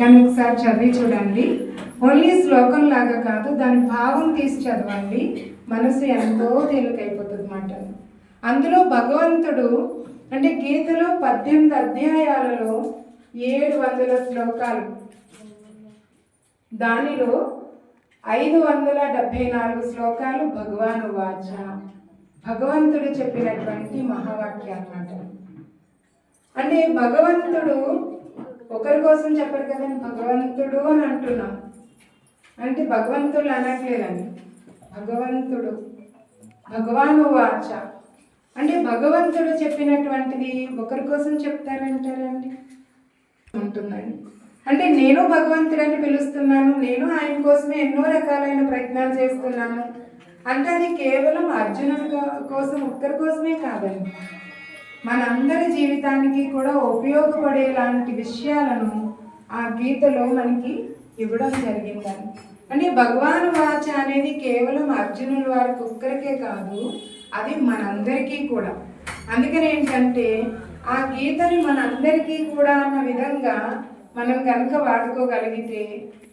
కానీ ఒకసారి చదివి చూడండి. ఓన్లీ శ్లోకం లాగా కాదు దాని భావం తీసి చదవండి. మనసు ఎంతో తేలికైపోతుంది మాట అందులో భగవంతుడు అంటే గీతలో పద్దెనిమిది అధ్యాయాలలో ఏడు వందల శ్లోకాలు. దానిలో ఐదు వందల డెబ్భై నాలుగు శ్లోకాలు భగవాను వాచ. భగవంతుడు చెప్పినటువంటి మహావాక్య అన్నమాట. అంటే భగవంతుడు ఒకరి కోసం చెప్పరు కదండి భగవంతుడు అని అంటున్నాం. అంటే భగవంతుడు అనట్లేదండి. భగవంతుడు భగవాను వాచ. అంటే భగవంతుడు చెప్పినటువంటిది ఒకరి కోసం చెప్తారంటారండి? ఉంటుందండి అంటే నేను భగవంతుడని పిలుస్తున్నాను నేను ఆయన కోసమే ఎన్నో రకాలైన ప్రయత్నాలు చేస్తున్నాను. అంటే అది కేవలం అర్జునుడి కోసం ఒక్కరి కోసమే కాదండి. మనందరి జీవితానికి కూడా ఉపయోగపడేలాంటి విషయాలను ఆ గీతలో మనకి ఇవ్వడం జరిగిందని అంటే భగవాన్ వాచ అనేది కేవలం అర్జునుల వారికి ఒక్కరికే కాదు అది మనందరికీ కూడా. అందుకని ఏంటంటే ఆ గీతని మనందరికీ కూడా అన్న విధంగా మనం కనుక వాడుకోగలిగితే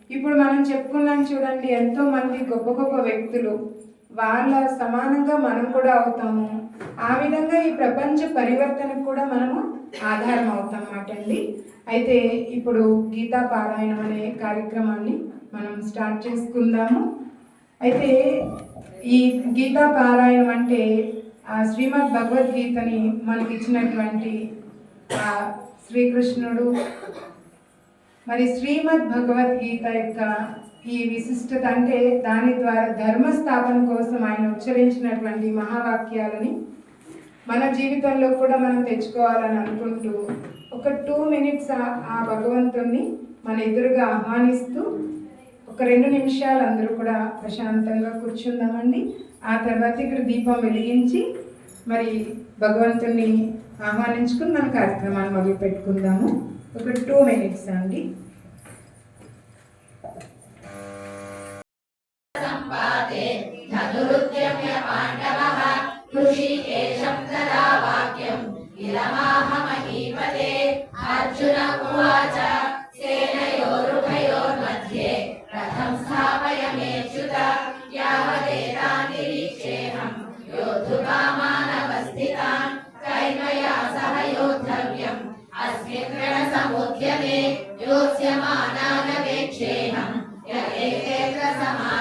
ఇప్పుడు మనం చెప్పుకున్నాం చూడండి ఎంతోమంది గొప్ప గొప్ప వ్యక్తులు వాళ్ళ సమానంగా మనం కూడా అవుతాము. ఆ విధంగా ఈ ప్రపంచ పరివర్తనకు కూడా మనము ఆధారం అవుతాం అన్నమాట అండి. అయితే ఇప్పుడు గీతా పారాయణం అనే కార్యక్రమాన్ని మనం స్టార్ట్ చేసుకుందాము. అయితే ఈ గీతా పారాయణం అంటే ఆ శ్రీమద్ భగవద్గీతని మనకి ఇచ్చినటువంటి ఆ శ్రీకృష్ణుడు. మరి శ్రీమద్ భగవద్గీత యొక్క ఈ విశిష్టత అంటే దాని ద్వారా ధర్మ స్థాపన కోసం ఆయన ఉచ్చరించినటువంటి మహావాక్యాలని మన జీవితంలో కూడా మనం తెచ్చుకోవాలని అనుకుంటూ ఒక టూ మినిట్స్ ఆ భగవంతుణ్ణి మన ఎదురుగా ఆహ్వానిస్తూ ఒక రెండు నిమిషాలు అందరూ కూడా ప్రశాంతంగా కూర్చుందామండి. ఆ తర్వాత ఇక్కడ దీపం వెలిగించి మరి భగవంతుణ్ణి ఆహ్వానించుకుని మన కార్యక్రమాన్ని మొదలు పెట్టుకుందాము ఒక టూ మినిట్స్ అండి. धनुरुद्यम्य पाण्डवः ऋषिकेशं तदा वाक्यम् इदमाहमहीपते। अर्जुन उवाच, सेनयोरुभयोर्मध्ये रथं स्थापयमेच्युत यावदेतान्निरीक्षेऽहं योद्धुकामानवस्थितान् कैर्मया सह योद्धव्यम्। अस्मिन् रणसमुद्यमे योत्स्यमानानवेक्षेऽहम् यदेकेऽत्र समागताः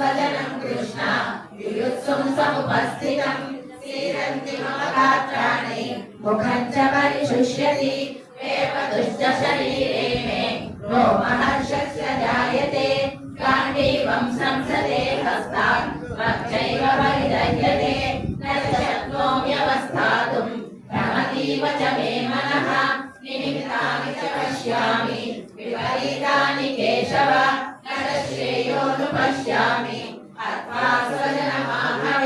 स्वजनं कृष्ण। युयुत्सुं समुपस्थितम् सीदन्ति मम गात्राणि मुखं च परिशुष्यति, एव दुष्टशरीरे मे। रोमहर्षस्य जायते, गाण्डीवं संसदे हस्तात् त्वच्चैव परिदह्यते। न च शक्नोम्यवस्थातुं च मे मनः। निमित्तानि च पश्यामि, विपरीतानि केशव। न च श्रेयोऽनुपश्यामि